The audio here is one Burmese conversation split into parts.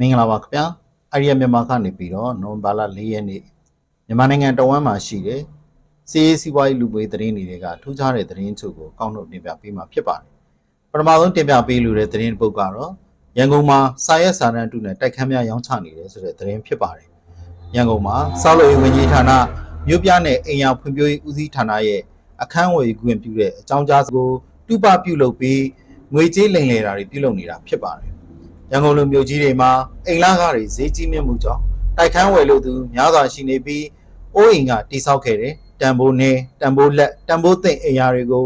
မင်္ဂလာပါခင်ဗျာအရိယမြန်မာကနေပြီးတော့နိုဝင်ဘာလ၄ရက်နေ့မြန်မာနိုင်ငံတဝမ်းမှာရှိတဲ့စီးရေးစီးပွားရေးလူပွေးသတင်းတွေကထူးခြားတဲ့သတင်းချုပ်ကိုကောက်နှုတ်တင်ပြပေးမှာဖြစ်ပါတယ်ပထမဆုံးတင်ပြပေးလို့တဲ့သတင်းတစ်ပုဒ်ကတော့ရန်ကုန်မှာစာရက်စာတမ်းတူနဲ့တိုက်ခန်းများရောင်းချနေတယ်ဆိုတဲ့သတင်းဖြစ်ပါတယ်ရန်ကုန်မှာစောက်လို့ရေးဝန်ကြီးဌာနမြို့ပြနဲ့အိမ်ယာဖွံ့ဖြိုးရေးဦးစီးဌာနရဲ့အခန်းဝယ်ခွင့်ပြုတဲ့အကြောင်းကြားစာကိုတူပပြုလုပ်ပြီးငွေကြေးလိမ်လည်တာတွေပြုလုပ်နေတာဖြစ်ပါတယ် ရန်ကုန်လူမျိုးကြီးတွေမှာအိမ်လာကားတွေဈေးကြီးမြင့်မှုကြောင့်တိုက်ခန်းဝယ်လို့သူများစွာရှိနေပြီးအိုးအိမ်ကတိဆောက်ခဲ့တဲ့တန်ဖိုးနေတန်ဖိုးလက်တန်ဖိုးသိမ့်အိမ်ယာတွေကို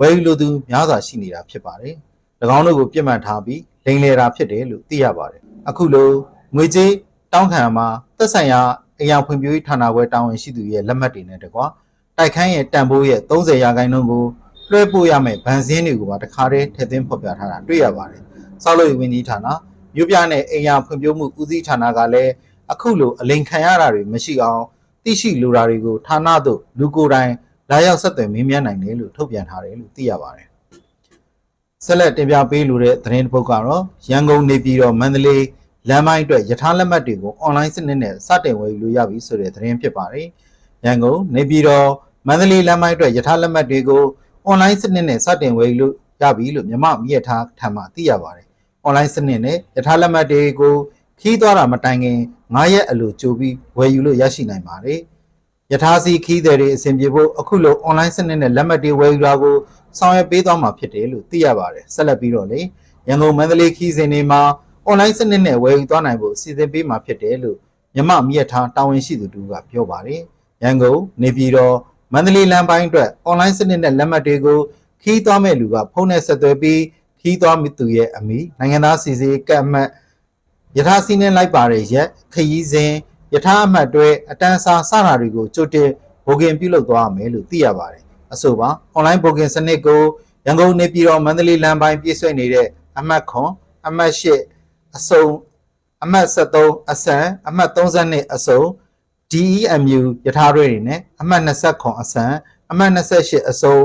ဝယ်ယူလို့သူများစွာရှိနေတာဖြစ်ပါတယ်။၎င်းတို့ကိုပြစ်မှတ်ထားပြီးလိမ်လည်တာဖြစ်တယ်လို့သိရပါတယ်။အခုလိုငွေကြေးတောင်းခံမှာသက်ဆိုင်ရာအိမ်ယာဖွံ့ဖြိုးရေးဌာနခွဲတာဝန်ရှိသူရဲ့လက်မှတ်တွေနဲ့တကွာတိုက်ခန်းရဲ့တန်ဖိုးရဲ့30ရာခိုင်နှုန်းကိုလွှဲပို့ရမယ်ဗန်စင်းတွေကိုပါတခါတည်းထည့်သွင်းဖော်ပြထားတာတွေ့ရပါတယ်။ ဆောက်လုပ်ရေးဝန်ကြီးဌာနမြို့ပြနဲ့အိမ်ယာဖွံ့ဖြိုးမှုဦးစီးဌာနကလည်းအခုလိုအလိန်ခံရတာတွေမရှိအောင်သိရှိလိုတာတွေကိုဌာနသို့လူကိုယ်တိုင်လာရောက်ဆက်သွယ်မေးမြန်းနိုင်တယ်လို့ထုတ်ပြန်ထားတယ်လို့သိရပါတယ်။ဆက်လက်တင်ပြပေးလိုတဲ့သတင်းတစ်ပုဒ်ကတော့ရန်ကုန်နေပြည်တော်မန္တလေးလမ်းပိုင်းအတွက်ယထာလက်မှတ်တွေကိုအွန်လိုင်းစနစ်နဲ့စတင်ဝယ်ယူလို့ရပြီဆိုတဲ့သတင်းဖြစ်ပါတယ်။ရန်ကုန်နေပြည်တော်မန္တလေးလမ်းပိုင်းအတွက်ယထာလက်မှတ်တွေကိုအွန်လိုင်းစနစ်နဲ့စတင်ဝယ်ယူလို့ရပြီလို့မြမမြည့်ထားထံမှသိရပါတယ်။ online စနစ်နဲ့ယထာလက်မှတ်တွေကိုခီးသွားတာမတိုင်ခင်9ရက်အလိုကြိုပြီးဝယ်ယူလို့ရရှိနိုင်ပါတယ်။ယထာစီခီးသည်တွေအဆင်ပြေဖို့အခုလို online စနစ်နဲ့လက်မှတ်တွေဝယ်ယူတာကိုဆောင်ရွက်ပေးသွားမှာဖြစ်တယ်လို့သိရပါတယ်။ဆက်လက်ပြီးတော့လေရန်ကုန်မန္တလေးခီးစဉ်တွေမှာ online စနစ်နဲ့ဝယ်ယူသွားနိုင်ဖို့စီစဉ်ပေးမှာဖြစ်တယ်လို့မြမမြက်ထားတာဝန်ရှိသူတူကပြောပါတယ်။ရန်ကုန်နေပြည်တော်မန္တလေးလမ်းပိုင်းအတွက် online စနစ်နဲ့လက်မှတ်တွေကိုခီးသွားမဲ့လူကဖုန်းနဲ့ဆက်သွယ်ပြီး ခီးသွားမိသူရဲ့အမိနိုင်ငံသားစီစီကတ်အမှတ်ယထာစီးနှင်းလိုက်ပါတဲ့ရက်ခရီးစဉ်ယထာအမှတ်တွေအတန်းစားစတာတွေကိုကြိုတင်ဘိုကင်ပြုလုပ်သွားရမယ်လို့သိရပါတယ်အဆိုပါ online booking စနစ်ကိုရန်ကုန်နေပြည်တော်မန္တလေးလမ်းပိုင်းပြည့်စွက်နေတဲ့အမှတ်ခွန်အမှတ်8အစုံအမှတ်73အစံအမှတ်32အစုံ DEMU ယထာတွေတွေနဲ့အမှတ်20ခွန်အစံအမှတ်28အစုံ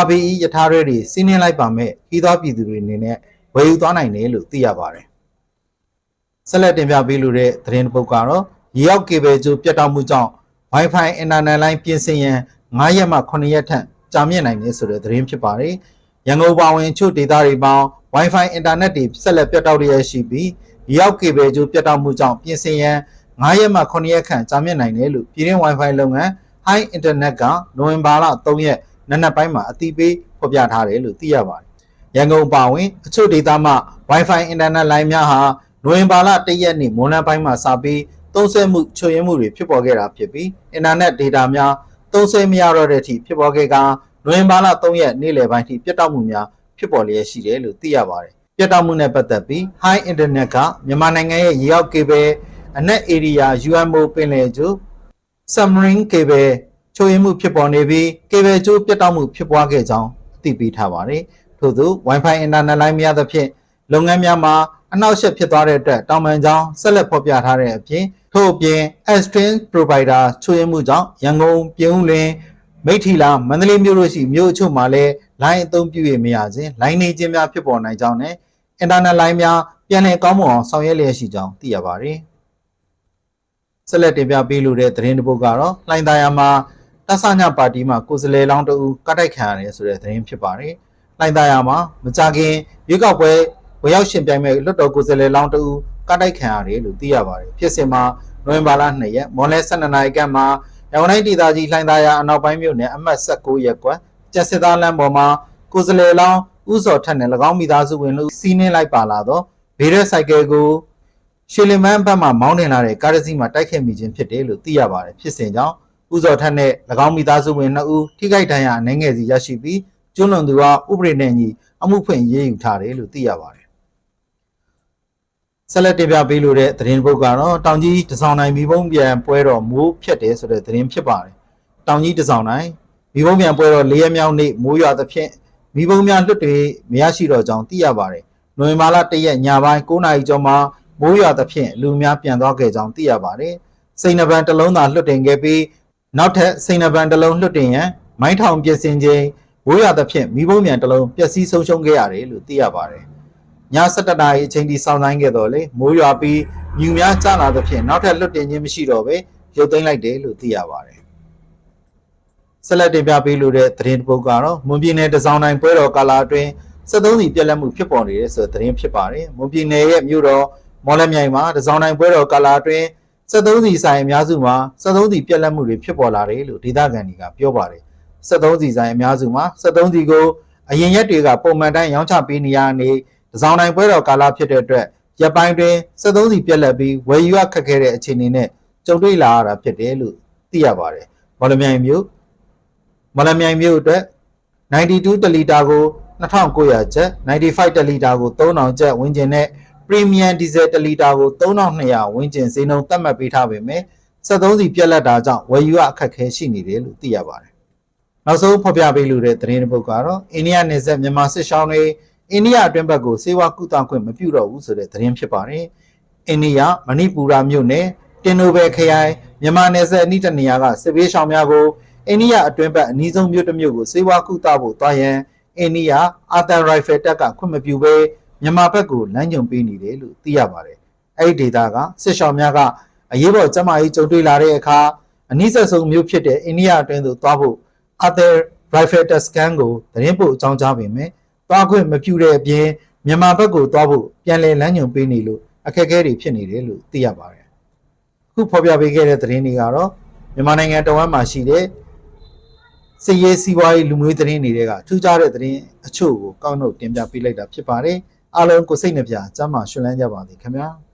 RBE ယထာရဲတွေစီးနှင်းလိုက်ပါမဲ့ခီးသွားပြည်သူတွေအနေနဲ့ဝယ်ယူသွားနိုင်တယ်လို့သိရပါတယ်။ဆက်လက်တင်ပြပေးလိုတဲ့သတင်းတစ်ပုဒ်ကတော့ရေရောက်ကေဘယ်ကျိုးပြတ်တောက်မှုကြောင့် Wi-Fi အင်တာနက်လိုင်းပြင်ဆင်ရန်9ရက်မှ9ရက်ထက်ကြာမြင့်နိုင်တယ်ဆိုတဲ့သတင်းဖြစ်ပါတယ်။ရန်ကုန်ပါဝင်ချို့ဒေသတွေမှာ Wi-Fi အင်တာနက်တွေဆက်လက်ပြတ်တောက်ရရှိပြီးရေရောက်ကေဘယ်ကျိုးပြတ်တောက်မှုကြောင့်ပြင်ဆင်ရန်9ရက်မှ9ရက်ခန့်ကြာမြင့်နိုင်တယ်လို့ပြည်တွင်း Wi-Fi လုပ်ငန်း High Internet ကနိုဝင်ဘာလ3ရက် နက်နက်ပိုင်းမှာအသိပေးဖော်ပြထားတယ်လို့သိရပါတယ်။ရန်ကုန်ပါဝင်အချို့ဒေသမှာ Wi-Fi အင်တာနက်လိုင်းများဟာနိုဝင်ဘာလ1ရက်နေ့မွန်းလယ်ပိုင်းမှာစပြီးသုံးစွဲမှုချွတ်ယွင်းမှုတွေဖြစ်ပေါ်ခဲ့တာဖြစ်ပြီးအင်တာနက်ဒေတာများသုံးစွဲမရတော့တဲ့အထိဖြစ်ပေါ်ခဲ့ကနိုဝင်ဘာလ3ရက်နေ့လယ်ပိုင်းထိပြတ်တောက်မှုများဖြစ်ပေါ်လျက်ရှိတယ်လို့သိရပါတယ်။ပြတ်တောက်မှုနဲ့ပတ်သက်ပြီး High Internet ကမြန်မာနိုင်ငံရဲ့ရေရောက်ကေဘယ်အနက် area UMO ပင်လယ်ကျိုး submarine cable ချိုးယွင်းမှုဖြစ်ပေါ်နေပြီး cable ကျိုးပြတ်တောက်မှုဖြစ်ပွားခဲ့ကြောင်းအသိပေးထားပါတယ်။ထို့သူ Wi-Fi အင်တာနက်လိုင်းများသဖြင့်လုပ်ငန်းများမှာအနောက်ရှက်ဖြစ်သွားတဲ့အတွက်တောင်ပန်ကြောင်းဆက်လက်ဖော်ပြထားတဲ့အပြင်ထို့အပြင် Extreme Provider ချိုးယွင်းမှုကြောင့်ရန်ကုန်ပြည်ဦးလွင်မိထီလာမန္တလေးမြို့တို့ရှိမြို့အချို့မှာလည်း line အသုံးပြုရမရခြင်း line နေခြင်းများဖြစ်ပေါ်နိုင်ကြောင်းနဲ့အင်တာနက်လိုင်းများပြန်လည်ကောင်းမွန်အောင်ဆောင်ရွက်လျက်ရှိကြောင်းသိရပါတယ်။ဆက်လက်တင်ပြပေးလိုတဲ့သတင်းတစ်ပုဒ်ကတော့လှိုင်းသာယာမှာ တဆညပါတီမှကိုယ်စားလှယ်လောင်းတအူကတိုက်ခံရတယ်ဆိုတဲ့သတင်းဖြစ်ပါတယ်။လှိုင်းသာယာမှာမကြခင်ရွေးကောက်ပွဲဝင်ရောက်ရှင်ပြိုင်မဲ့လွတ်တော်ကိုယ်စားလှယ်လောင်းတအူကတိုက်ခံရတယ်လို့သိရပါတယ်။ဖြစ်စဉ်မှာနိုဝင်ဘာလ2ရက်မွန်လဲ12နာရီခန့်မှာရန်ကုန်တိုင်းဒေသကြီးလှိုင်းသာယာအနောက်ပိုင်းမြို့နယ်အမှတ်16ရပ်ကွက်ကျက်စစ်သားလမ်းပေါ်မှာကိုယ်စားလှယ်လောင်းဥစော်ထက်နဲ့၎င်းမိသားစုဝင်တို့စီးနှင်းလိုက်ပါလာတော့ဘေးရဲဆိုင်ကယ်ကိုရှေလင်မန်းဘက်မှမောင်းတင်လာတဲ့ကားတစ်စီးမှာတိုက်ခိုက်မိခြင်းဖြစ်တယ်လို့သိရပါတယ်ဖြစ်စဉ်ကြောင့် ဥဇော်ထက်နဲ့၎င်းမိသားစုဝင်2ဦးထိခိုက်ဒဏ်ရာအနေငယ်စီရရှိပြီးကျွလွန်သူကဥပဒေနဲ့ညီအမှုဖွင့်ရေးယူထားတယ်လို့သိရပါတယ်ဆက်လက်တင်ပြပေးလိုတဲ့သတင်းပုတ်ကတော့တောင်ကြီးတစောင်းနိုင်မိဘုံပြန်ပွဲတော်မိုးဖြတ်တယ်ဆိုတဲ့သတင်းဖြစ်ပါတယ်တောင်ကြီးတစောင်းနိုင်မိဘုံပြန်ပွဲတော်၄ရက်မြောက်နေ့မိုးရွာသဖြင့်မိဘုံများလွတ်တွေမရရှိတော့ကြောင်းသိရပါတယ်နိုဝင်ဘာလ၁ရက်ညပိုင်း9နာရီကျော်မှာမိုးရွာသဖြင့်လူများပြန်သွားခဲ့ကြောင်းသိရပါတယ်စိန်နဗန်တစ်လုံးသာလွတ်တင်ခဲ့ပြီး နောက်ထပ်စိန်နဗန်တစ်လုံးလွတ်တင်ရန်မိုင်းထောင်ပြင်ဆင်ခြင်းမိုးရွာသဖြင့်မိဘုံမြန်တစ်လုံးပျက်စီးဆုံးရှုံးခဲ့ရတယ်လို့သိရပါတယ်7:00နာရီအချိန်ထိစောင့်ဆိုင်းခဲ့တော့လေမိုးရွာပြီးမြူများကျလာသဖြင့်နောက်ထပ်လွတ်တင်ခြင်းမရှိတော့ပဲရုပ်သိမ်းလိုက်တယ်လို့သိရပါတယ်ဆက်လက်တင်ပြပေးလိုတဲ့သတင်းတစ်ပုဒ်ကတော့မွန်ပြည်နယ်တစောင်းတိုင်းပွဲတော်ကာလာအတွင်း73စီပြက်လက်မှုဖြစ်ပေါ်နေတဲ့ဆိုတဲ့သတင်းဖြစ်ပါတယ်မွန်ပြည်နယ်ရဲ့မြို့တော်မော်လက်မြိုင်မှာတစောင်းတိုင်းပွဲတော်ကာလာအတွင်း 73စီဆိုင်အများစုမှာ73စီပြက်လက်မှုတွေဖြစ်ပေါ်လာတယ်လို့ဒေသခံတွေကပြောပါတယ်73စီဆိုင်အများစုမှာ73စီကိုအရင်ရက်တွေကပုံမှန်တိုင်းရောင်းချပေးနေရနေတစောင်းတိုင်းပွဲတော်ကာလာဖြစ်တဲ့အတွက်ရက်ပိုင်းတွင်73စီပြက်လက်ပြီးဝယ်ယူရခက်ခဲတဲ့အခြေအနေနဲ့ကြုံတွေ့လာရတာဖြစ်တယ်လို့သိရပါတယ်မော်လမြိုင်မြို့မော်လမြိုင်မြို့အတွက်92တလီတာကို2900ကျပ်95တလီတာကို3000ကျပ်ဝန်းကျင်နဲ့ premium diesel တလီတာကို3200ဝန်းကျင်ဈေးနှုန်းသတ်မှတ်ပေးထားပေမဲ့73စီပြက်လက်တာကြောင့်ဝယ်ယူရအခက်အခဲရှိနေတယ်လို့သိရပါတယ်။နောက်ဆုံးဖော်ပြပေးလိုတဲ့သတင်းတစ်ပုဒ်ကတော့အိန္ဒိယနယ်စပ်မြန်မာစစ်ရှောင်းတွေအိန္ဒိယအတွင်းဘက်ကိုစေဝါကုသခွင့်မပြုတော့ဘူးဆိုတဲ့သတင်းဖြစ်ပါတယ်။အိန္ဒိယမဏိပူရာမြို့နယ်တင်နိုဘယ်ခရိုင်မြန်မာနယ်စပ်အနီးတစ်နေရာကစစ်ဘေးရှောင်များကိုအိန္ဒိယအတွင်းဘက်အနီးဆုံးမြို့တစ်မြို့ကိုစေဝါကုသဖို့တွားရန်အိန္ဒိယအာသန်ရိုင်ဖယ်တပ်ကခွင့်မပြုဘဲ မြန်မာဘက်ကိုလမ်းညွန်ပေးနေတယ်လို့သိရပါတယ်။အဲ့ဒီဒေတာကစစ်ရှောင်းများကအရေးပေါ်ကျန်းမာရေးကြုံတွေ့လာတဲ့အခါအနည်းဆက်ဆုံးမျိုးဖြစ်တဲ့အိန္ဒိယအတွင်းသို့သွားဖို့အာသဲရိုင်ဖယ်တပ်စကန်ကိုသတင်းပို့အကြောင်းကြားပေမဲ့သွားခွင့်မပြုတဲ့အပြင်မြန်မာဘက်ကိုသွားဖို့ပြန်လည်လမ်းညွန်ပေးနေလို့အခက်အခဲတွေဖြစ်နေတယ်လို့သိရပါတယ်။အခုဖော်ပြပေးခဲ့တဲ့သတင်းတွေကတော့မြန်မာနိုင်ငံတဝမ်းမှာရှိတဲ့စည်ရေးစီးပွားရေးလူမျိုးသတင်းတွေကထူးခြားတဲ့သတင်းအချို့ကိုကောက်နှုတ်တင်ပြပေးလိုက်တာဖြစ်ပါတယ်။ အားလုံးကိုစိတ်နှပြစမ်းမရှင်လန်းကြပါသည်ခင်ဗျာ။